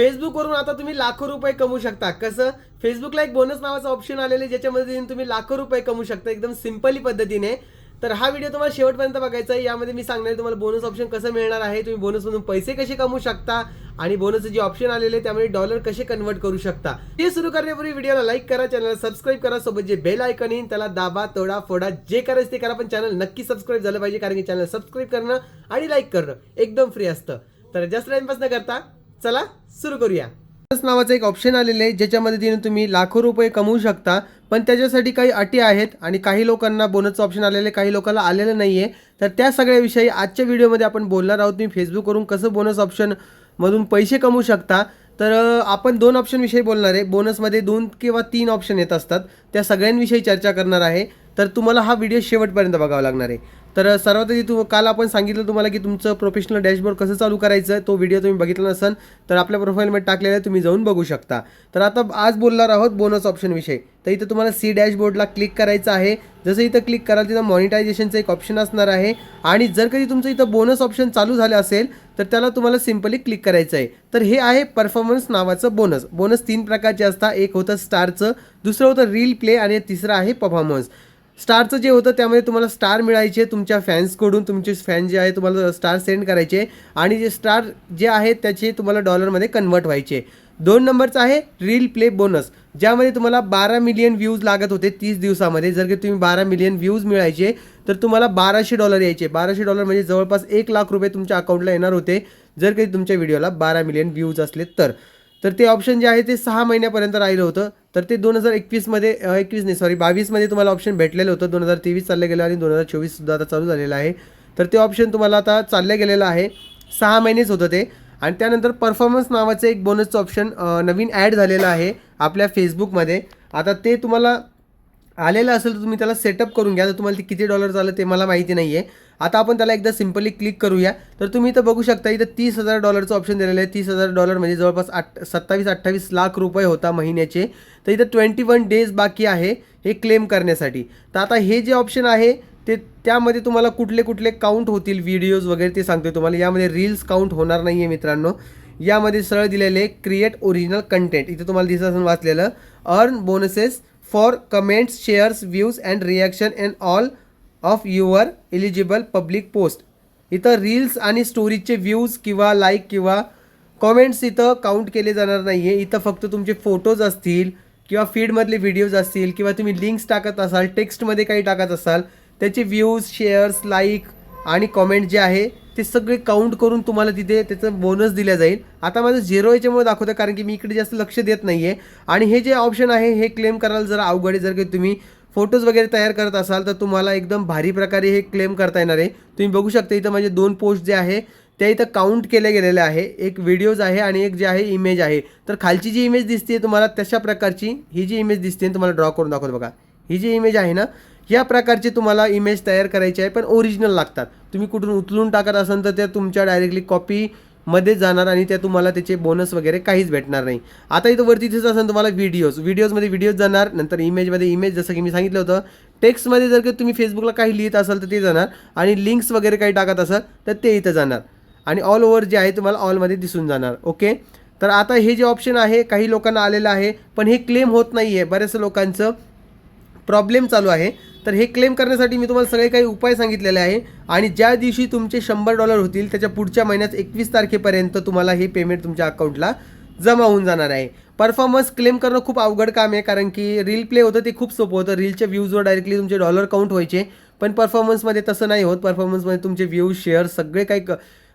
फेसबुकवरून आता तुम्ही लाखो रुपये कमवू शकता. कसं? फेसबुकला एक बोनस नावाचं ऑप्शन आलेलं आहे ज्याच्यामध्ये तुम्ही लाखो रुपये कमवू शकता. एकदम सिम्पली पद्धतीने. तर हा व्हिडिओ तुम्हाला शेवटपर्यंत बघायचा आहे. यामध्ये मी सांगणार तुम्हाला बोनस ऑप्शन कसं मिळणार आहे. तुम्ही बोनसमधून पैसे कसे कमवू शकता आणि बोनसचे जे ऑप्शन आलेले आहे त्यामध्ये डॉलर कसे कन्वर्ट करू शकता. ते सुरू करण्यापूर्वी व्हिडिओला लाईक करा चॅनलला सबस्क्राईब करा सोबत जे बेल आयकन येईल त्याला दाबा तोडा फोडा जे करायचं ते करा पण चॅनल नक्की सबस्क्राईब झालं पाहिजे कारण की चॅनल सबस्क्राईब करणं आणि लाईक करणं एकदम फ्री असतं. तर जास्त टाइमपास न करता चला सुरू करूया. बोनस नावाचं एक ऑप्शन आलेलं आहे ज्याच्या मदतीने तुम्ही लाखो रुपये कमवू शकता पण त्याच्यासाठी काही अटी आहेत आणि काही लोकांना बोनसचं ऑप्शन आलेलं आहे काही लोकांना आलेलं नाही आहे तर त्या सगळ्याविषयी आजच्या व्हिडिओमध्ये आपण बोलणार आहोत तुम्ही फेसबुकवरून कसं बोनस ऑप्शनमधून पैसे कमवू शकता. तर आपण दोन ऑप्शनविषयी बोलणार आहे. बोनसमध्ये दोन किंवा तीन ऑप्शन येत असतात. त्या सगळ्यांविषयी चर्चा करणार आहे. तर तुम्हाला हा व्हिडिओ शेवटपर्यंत बघावा लागणार आहे. तर सर्वात आधी तू काल आपण सांगितलं तुम्हाला की तुमचं प्रोफेशनल डॅशबोर्ड कसं चालू करायचं तो व्हिडिओ तुम्ही बघितला नसेल तर आपल्या प्रोफाईलमध्ये टाकलेला आहे तुम्ही जाऊन बघू शकता. तर आता आज बोलणार आहोत बोनस ऑप्शनविषयी तर इथं तुम्हाला सी डॅशबोर्डला क्लिक करायचं आहे. जसं इथं क्लिक कराल तिथं मॉनिटायझेशनचं एक ऑप्शन असणार आहे. आणि जर कधी तुमचं इथं बोनस ऑप्शन चालू झालं असेल तर त्याला तुम्हाला सिम्पली क्लिक करायचं आहे. तर हे आहे परफॉर्मन्स नावाचं बोनस बोनस तीन प्रकारचे असतात. एक होतं स्टारचं दुसरं होतं रील प्ले आणि तिसरं आहे परफॉर्मन्स स्टारचं जे होतं त्यामध्ये तुम्हाला स्टार मिळायचे तुमच्या फॅन्सकडून तुमचे फॅन जे आहे तुम्हाला स्टार सेंड करायचे आणि जे स्टार जे आहेत त्याचे तुम्हाला डॉलरमध्ये कन्वर्ट व्हायचे. दोन नंबरचं आहे रील प्ले बोनस ज्यामध्ये तुम्हाला बारा मिलियन व्ह्यूज लागत होते तीस दिवसामध्ये. जर की तुम्ही बारा मिलियन व्ह्यूज मिळायचे तर तुम्हाला बाराशे डॉलर यायचे. बाराशे डॉलर म्हणजे जवळपास एक लाख रुपये तुमच्या अकाउंटला येणार होते जर काही तुमच्या व्हिडिओला बारा मिलियन व्ह्यूज असले तर. तर ते ऑप्शन जे आहे ते सहा महिन्यापर्यंत राहिलं होतं. तर ते दोन हजार एकवीसमध्ये एकवीस नाही सॉरी बावीसमध्ये तुम्हाला ऑप्शन भेटलेलं होतं. दोन हजार तेवीस चाललं गेलं आणि दोन हजार चोवीससुद्धा आता चालू झालेलं आहे. तर ते ऑप्शन तुम्हाला आता चाललं गेलेलं आहे. सहा महिनेच होतं ते. आणि त्यानंतर परफॉर्मन्स नावाचं एक बोनसचं ऑप्शन नवीन ॲड झालेलं आहे आपल्या फेसबुकमध्ये आता ते तुम्हाला आलेलं असेल तर तुम्ही त्याला सेटअप करून घ्या. तर तुम्हाला ते किती डॉलर झालं ते मला माहिती नाही आहे आता आपण त्याला एकदा सिम्पली क्लिक करूया. तर तुम्ही इथं बघू शकता इथं तीस हजार डॉलरचं ऑप्शन दिलेलं आहे. तीस हजार डॉलर म्हणजे जवळपास आठ सत्तावीस अठ्ठावीस लाख रुपये होता महिन्याचे. तर इथं ट्वेंटी वन डेज बाकी आहे हे क्लेम करण्यासाठी. तर आता हे जे ऑप्शन आहे ते त्यामध्ये तुम्हाला कुठले कुठले काउंट होतील व्हिडिओज वगैरे ते सांगतो तुम्हाला. यामध्ये रील्स काउंट होणार नाही आहे मित्रांनो. यामध्ये सरळ दिलेले क्रिएट ओरिजिनल कंटेंट इथे तुम्हाला दिसत असून वाचलेलं earn bonuses for comments shares views and reaction and all of your eligible public post इथं रील्स आणि स्टोरीजचे व्ह्यूज किंवा लाईक किंवा कॉमेंट्स इथं काउंट केले जाणार नाही आहे इथं फक्त तुमचे फोटोज असतील किंवा फीडमधले व्हिडिओज असतील किंवा तुम्ही लिंक्स टाकत असाल टेक्स्टमध्ये काही टाकत असाल त्याचे व्ह्यूज शेअर्स लाईक आणि कॉमेंट जे आहे ते सगळे काउंट करून तुम्हाला तिथे त्याचं बोनस दिल्या जाईल. आता माझं झिरो याच्यामुळे दाखवतं कारण की मी इकडे जास्त लक्ष देत नाही आहे आणि हे जे ऑप्शन आहे हे क्लेम करायला जरा अवघड आहे जर काही तुम्ही फोटोज वगैरे तयार करत असाल तर तुम्हाला एकदम भारी प्रकारे हे क्लेम करता येणार आहे. तुम्ही बघू शकता इथं माझे दोन पोस्ट जे आहे त्या इथं काउंट केले गेलेले आहे. एक व्हिडिओज आहे आणि एक जे आहे इमेज आहे. तर खालची जी इमेज दिसते तुम्हाला तशा प्रकारची ही जी इमेज दिसते तुम्हाला ड्रॉ करून दाखवतो बघा. ही जी इमेज आहे ना या प्रकारची तुम्हाला इमेज तयार करायची आहे पण ओरिजिनल लागतात. तुम्ही कुठून उचलून टाकत असाल तर त्या तुमच्या डायरेक्टली कॉपी मध्ये जाणार आणि त्या तुम्हाला त्याचे बोनस वगैरे काहीच भेटणार नाही. आता इथं वरती दिसत असेल तुम्हाला व्हिडिओज व्हिडिओजमध्ये व्हिडिओज जाणार नंतर इमेजमध्ये इमेज जसं की मी सांगितलं होतं टेक्स्टमध्ये जर का तुम्ही फेसबुकला काही लिहित असाल तर ते जाणार आणि लिंक्स वगैरे काही टाकत असाल तर ते इथं जाणार. आणि ऑल ओव्हर जे आहे तुम्हाला ऑलमध्ये दिसून जाणार ओके तर आता हे जे ऑप्शन आहे काही लोकांना आलेलं आहे पण हे क्लेम होत नाही आहे बऱ्याचशा लोकांचं प्रॉब्लेम चालू आहे. तर हे क्लेम करण्यासाठी मी तुम्हाला सगळे काही उपाय सांगितलेले आहे. आणि ज्या दिवशी तुमचे शंभर डॉलर होतील त्याच्या पुढच्या महिन्यात एकवीस तारखेपर्यंत तुम्हाला हे पेमेंट तुमच्या अकाउंटला जमा होऊन जाणार आहे. परफॉर्मन्स क्लेम करणं खूप अवघड काम आहे कारण की रील प्ले होतं ते खूप सोपं होतं. रीलच्या व्ह्यूजवर डायरेक्टली तुमचे डॉलर काउंट व्हायचे. पण परफॉर्मन्समध्ये तसं नाही होत. परफॉर्मन्समध्ये तुमचे व्ह्यूज शेअर सगळे काही क-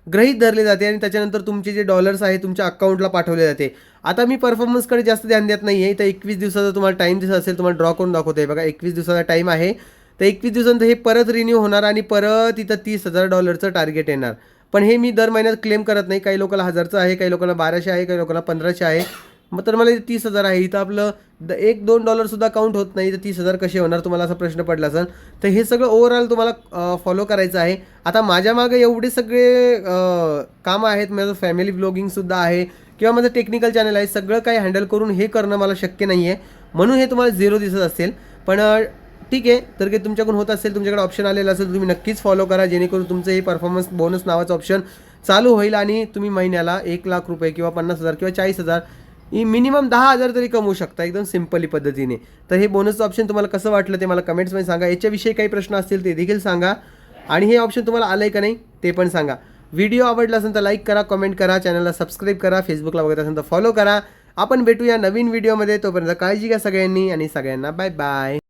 गृहीत धरले जाते आणि त्याच्यानंतर तुमचे जे डॉलर्स आहे तुमच्या अकाउंटला पाठवले जाते. आता मी परफॉर्मन्सकडे जास्त ध्यान देत नाही आहे तर एकवीस दिवसाचा तुम्हाला टाईम दिसत असेल तुम्हाला ड्रॉ करून दाखवते बघा एकवीस दिवसाचा टाईम आहे. तर एकवीस दिवसानंतर हे परत रिन्यू होणार आणि परत इथं तीस हजार डॉलरचं टार्गेट येणार. पण हे मी दर महिन्यात क्लेम करत नाही. काही लोकांना हजारचं आहे काही लोकांना बाराशे आहे काही लोकांना पंधराशे आहे. मग तर मला तीस हजार आहे. इथं आपलं द एक दोन डॉलरसुद्धा काउंट होत नाही. तर तीस हजार कसे होणार तुम्हाला असा प्रश्न पडला असेल. तर हे सगळं ओव्हरऑल तुम्हाला फॉलो करायचं आहे. आता माझ्या मागे एवढे सगळे कामं आहेत. माझं फॅमिली ब्लॉगिंगसुद्धा आहे. किंवा माझं टेक्निकल चॅनल आहे. सगळं काही हँडल करून हे करणं मला शक्य नाही आहे म्हणून हे तुम्हाला झिरो दिसत असेल. पण ठीक आहे. तर काही तुमच्याकडून होत असेल तुमच्याकडे ऑप्शन आलेलं असेल तुम्ही नक्कीच फॉलो करा. जेणेकरून तुमचं हे परफॉर्मन्स बोनस नावाचं ऑप्शन चालू होईल आणि तुम्ही महिन्याला एक लाख रुपये किंवा पन्नास हजार किंवा चाळीस हजार मिनिमम दहा हजार तरी कमवू शकता एकदम सिम्पली पद्धतीने. तर हे बोनसचं ऑप्शन तुम्हाला कसं वाटलं ते मला कमेंट्समध्ये सांगा. याच्याविषयी काही प्रश्न असतील ते देखील सांगा. आणि हे ऑप्शन तुम्हाला आलं आहे का नाही ते पण सांगा. व्हिडिओ आवडला असेल तर लाईक करा कमेंट करा चॅनलला सबस्क्राईब करा फेसबुकला बघत असेल तर फॉलो करा. आपण भेटूया नवीन व्हिडिओमध्ये तोपर्यंत काळजी घ्या सगळ्यांनी आणि सगळ्यांना बाय बाय